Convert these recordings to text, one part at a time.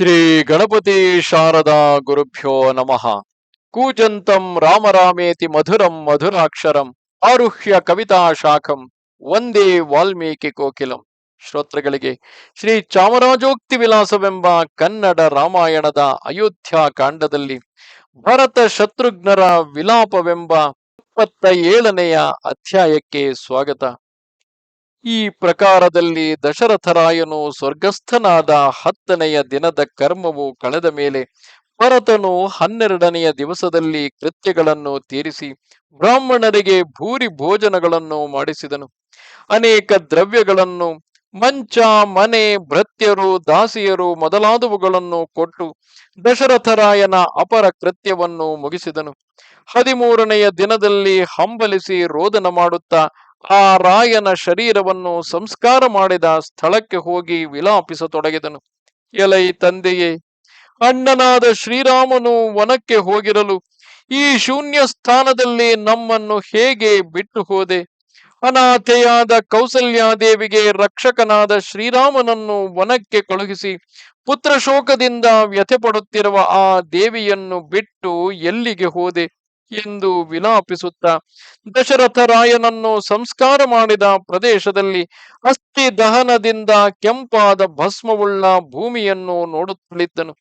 ಶ್ರೀ ಗಣಪತಿ ಶಾರದಾ ಗುರುಭ್ಯೋ ನಮಃ. ಕೂಜಂತಂ ರಾಮರಾಮೇತಿ ಮಧುರಂ ಮಧುರಾಕ್ಷರಂ ಆರುಹ್ಯ ಕವಿತಾ ಶಾಖಂ ಒಂದೇ ವಾಲ್ಮೀಕಿ ಕೋಕಿಲಂ. ಶ್ರೋತ್ರಗಳಿಗೆ ಶ್ರೀ ಚಾಮರಾಜೋಕ್ತಿ ವಿಲಾಸವೆಂಬ ಕನ್ನಡ ರಾಮಾಯಣದ ಅಯೋಧ್ಯ ಕಾಂಡದಲ್ಲಿ ಭರತ ಶತ್ರುಘ್ನರ ವಿಲಾಪವೆಂಬ ಇಪ್ಪತ್ತ ಏಳನೆಯ ಅಧ್ಯಾಯಕ್ಕೆ ಸ್ವಾಗತ. ಈ ಪ್ರಕಾರದಲ್ಲಿ ದಶರಥರಾಯನು ಸ್ವರ್ಗಸ್ಥನಾದ ಹತ್ತನೆಯ ದಿನದ ಕರ್ಮವು ಕಳೆದ ಮೇಲೆ ಭರತನು ಹನ್ನೆರಡನೆಯ ದಿವಸದಲ್ಲಿ ಕೃತ್ಯಗಳನ್ನು ತೀರಿಸಿ ಬ್ರಾಹ್ಮಣರಿಗೆ ಭೂರಿ ಭೋಜನಗಳನ್ನು ಮಾಡಿಸಿದನು. ಅನೇಕ ದ್ರವ್ಯಗಳನ್ನು, ಮಂಚ, ಮನೆ, ಭೃತ್ಯರು, ದಾಸಿಯರು ಮೊದಲಾದವುಗಳನ್ನು ಕೊಟ್ಟು ದಶರಥರಾಯನ ಅಪರ ಕೃತ್ಯವನ್ನು ಮುಗಿಸಿದನು. ಹದಿಮೂರನೆಯ ದಿನದಲ್ಲಿ ಹಂಬಲಿಸಿ ರೋದನ ಮಾಡುತ್ತಾ ಆ ರಾಯನ ಶರೀರವನ್ನು ಸಂಸ್ಕಾರ ಮಾಡಿದ ಸ್ಥಳಕ್ಕೆ ಹೋಗಿ ವಿಲಾಪಿಸತೊಡಗಿದನು. ಎಲೈ ತಂದೆಯೇ, ಅಣ್ಣನಾದ ಶ್ರೀರಾಮನು ವನಕ್ಕೆ ಹೋಗಿರಲು ಈ ಶೂನ್ಯ ಸ್ಥಾನದಲ್ಲಿ ನಮ್ಮನ್ನು ಹೇಗೆ ಬಿಟ್ಟು ಹೋದೆ? ಅನಾಥೆಯಾದ ಕೌಸಲ್ಯಾದೇವಿಗೆ ರಕ್ಷಕನಾದ ಶ್ರೀರಾಮನನ್ನು ವನಕ್ಕೆ ಕಳುಹಿಸಿ ಪುತ್ರ ಶೋಕದಿಂದ ವ್ಯಥೆ ಪಡುತ್ತಿರುವ ಆ ದೇವಿಯನ್ನು ಬಿಟ್ಟು ಎಲ್ಲಿಗೆ ಹೋದೆ? ಎಂದು ವಿಲಾಪಿಸುತ್ತ ದಶರಥರಾಯನನ್ನು ಸಂಸ್ಕಾರ ಮಾಡಿದ ಪ್ರದೇಶದಲ್ಲಿ ಅಸ್ಥಿ ದಹನದಿಂದ ಕೆಂಪಾದ ಭಸ್ಮವುಳ್ಳ ಭೂಮಿಯನ್ನು ನೋಡುತ್ತಲಿದ್ದನು.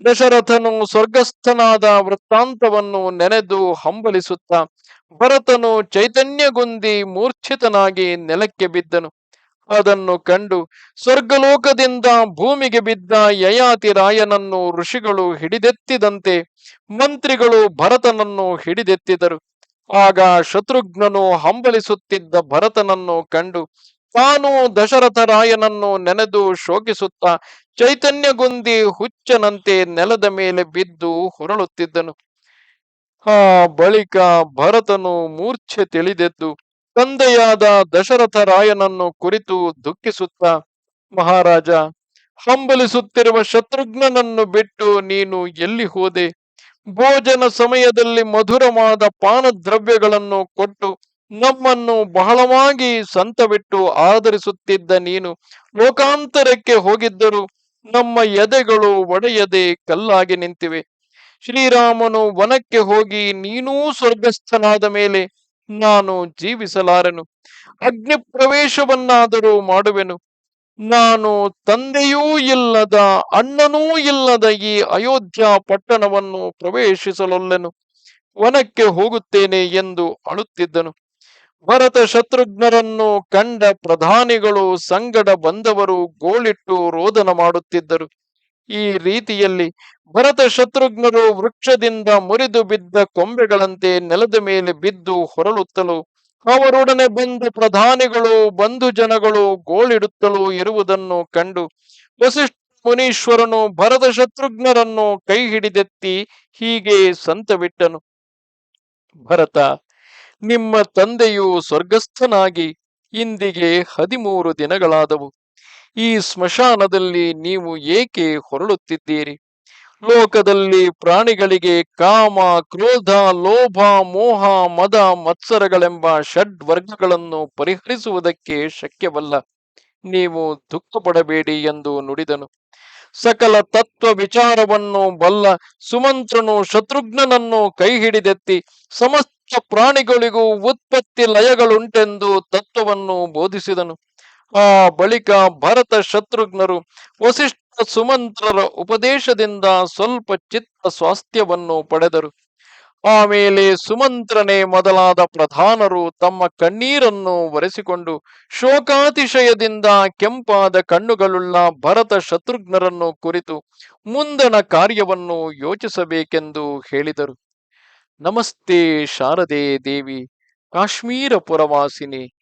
ದಶರಥನು ಸ್ವರ್ಗಸ್ಥನಾದ ವೃತ್ತಾಂತವನ್ನು ನೆನೆದು ಹಂಬಲಿಸುತ್ತ ಭರತನು ಚೈತನ್ಯಗುಂದಿ ಮೂರ್ಛಿತನಾಗಿ ನೆಲಕ್ಕೆ ಬಿದ್ದನು. ಅದನ್ನು ಕಂಡು ಸ್ವರ್ಗಲೋಕದಿಂದ ಭೂಮಿಗೆ ಬಿದ್ದ ಯಯಾತಿ ರಾಯನನ್ನು ಋಷಿಗಳು ಹಿಡಿದೆತ್ತಿದಂತೆ ಮಂತ್ರಿಗಳು ಭರತನನ್ನು ಹಿಡಿದೆತ್ತಿದರು. ಆಗ ಶತ್ರುಘ್ನನು ಹಂಬಲಿಸುತ್ತಿದ್ದ ಭರತನನ್ನು ಕಂಡು ತಾನು ದಶರಥ ರಾಯನನ್ನು ನೆನೆದು ಶೋಕಿಸುತ್ತ ಚೈತನ್ಯಗುಂದಿ ಹುಚ್ಚನಂತೆ ನೆಲದ ಮೇಲೆ ಬಿದ್ದು ಹೊರಳುತ್ತಿದ್ದನು. ಆ ಬಳಿಕ ಭರತನು ಮೂರ್ಛೆ ತಿಳಿದೆದ್ದು ತಂದೆಯಾದ ದಶರಥ ರಾಯನನ್ನು ಕುರಿತು ದುಃಖಿಸುತ್ತ, ಮಹಾರಾಜ, ಹಂಬಲಿಸುತ್ತಿರುವ ಶತ್ರುಘ್ನನನ್ನು ಬಿಟ್ಟು ನೀನು ಎಲ್ಲಿ ಹೋದೆ? ಭೋಜನ ಸಮಯದಲ್ಲಿ ಮಧುರವಾದ ಪಾನ ದ್ರವ್ಯಗಳನ್ನು ಕೊಟ್ಟು ನಮ್ಮನ್ನು ಬಹಳವಾಗಿ ಸಂತವಿಟ್ಟು ಆಧರಿಸುತ್ತಿದ್ದ ನೀನು ಲೋಕಾಂತರಕ್ಕೆ ಹೋಗಿದ್ದರು ನಮ್ಮ ಎದೆಗಳು ಒಡೆಯದೆ ಕಲ್ಲಾಗಿ ನಿಂತಿವೆ. ಶ್ರೀರಾಮನು ವನಕ್ಕೆ ಹೋಗಿ ನೀನೂ ಸ್ವರ್ಗಸ್ಥನಾದ ಮೇಲೆ ನಾನು ಜೀವಿಸಲಾರೆನು. ಅಗ್ನಿ ಪ್ರವೇಶವನ್ನಾದರೂ ಮಾಡುವೆನು. ನಾನು ತಂದೆಯೂ ಇಲ್ಲದ ಅಣ್ಣನೂ ಇಲ್ಲದ ಈ ಅಯೋಧ್ಯ ಪಟ್ಟಣವನ್ನು ಪ್ರವೇಶಿಸಲೊಲ್ಲೆನು. ವನಕ್ಕೆ ಹೋಗುತ್ತೇನೆ ಎಂದು ಅಳುತ್ತಿದ್ದನು. ಭರತ ಶತ್ರುಘ್ನರನ್ನು ಕಂಡ ಪ್ರಧಾನಿಗಳು ಸಂಗಡ ಬಂದವರು ಗೋಳಿಟ್ಟು ರೋದನ ಮಾಡುತ್ತಿದ್ದರು. ಈ ರೀತಿಯಲ್ಲಿ ಭರತ ಶತ್ರುಘ್ನರು ವೃಕ್ಷದಿಂದ ಮುರಿದು ಬಿದ್ದ ಕೊಂಬೆಗಳಂತೆ ನೆಲದ ಮೇಲೆ ಬಿದ್ದು ಹೊರಳುತ್ತಲು, ಅವರೊಡನೆ ಬಂದು ಪ್ರಧಾನಿಗಳು, ಬಂಧು ಜನಗಳು ಗೋಳಿಡುತ್ತಲೂ ಇರುವುದನ್ನು ಕಂಡು ವಸಿಷ್ಠ ಮುನೀಶ್ವರನು ಭರತ ಶತ್ರುಘ್ನರನ್ನು ಕೈ ಹಿಡಿದೆತ್ತಿ ಹೀಗೆ ಸಂತವಿಟ್ಟನು. ಭರತ, ನಿಮ್ಮ ತಂದೆಯು ಸ್ವರ್ಗಸ್ಥನಾಗಿ ಇಂದಿಗೆ ಹದಿಮೂರು ದಿನಗಳಾದವು. ಈ ಸ್ಮಶಾನದಲ್ಲಿ ನೀವು ಏಕೆ ಹೊರಳುತ್ತಿದ್ದೀರಿ ಲೋಕದಲ್ಲಿ ಪ್ರಾಣಿಗಳಿಗೆ ಕಾಮ, ಕ್ರೋಧ, ಲೋಭ, ಮೋಹ, ಮದ, ಮತ್ಸರಗಳೆಂಬ ಷಡ್ ವರ್ಗಗಳನ್ನು ಪರಿಹರಿಸುವುದಕ್ಕೆ ಶಕ್ಯವಲ್ಲ. ನೀವು ದುಃಖ ಪಡಬೇಡಿ ಎಂದು ನುಡಿದನು. ಸಕಲ ತತ್ವ ವಿಚಾರವನ್ನು ಬಲ್ಲ ಸುಮಂತ್ರನು ಶತ್ರುಘ್ನನನ್ನು ಕೈ ಹಿಡಿದೆತ್ತಿ ಸಮಸ್ತ ಪ್ರಾಣಿಗಳಿಗೂ ಉತ್ಪತ್ತಿ ಲಯಗಳುಂಟೆಂದು ತತ್ವವನ್ನು ಬೋಧಿಸಿದನು. ಆ ಬಳಿಕ ಭರತ ಶತ್ರುಘ್ನರು ವಸಿಷ್ಠ ಸುಮಂತ್ರರ ಉಪದೇಶದಿಂದ ಸ್ವಲ್ಪ ಚಿತ್ತ ಸ್ವಾಸ್ಥ್ಯವನ್ನು ಪಡೆದರು. ಆಮೇಲೆ ಸುಮಂತ್ರನೇ ಮೊದಲಾದ ಪ್ರಧಾನರು ತಮ್ಮ ಕಣ್ಣೀರನ್ನು ಒರೆಸಿಕೊಂಡು ಶೋಕಾತಿಶಯದಿಂದ ಕೆಂಪಾದ ಕಣ್ಣುಗಳುಳ್ಳ ಭರತ ಶತ್ರುಘ್ನರನ್ನು ಕುರಿತು ಮುಂದಣ ಕಾರ್ಯವನ್ನು ಯೋಚಿಸಬೇಕೆಂದು ಹೇಳಿದರು. ನಮಸ್ತೆ ಶಾರದೆ ದೇವಿ, ಕಾಶ್ಮೀರ ಪುರವಾಸಿನಿ.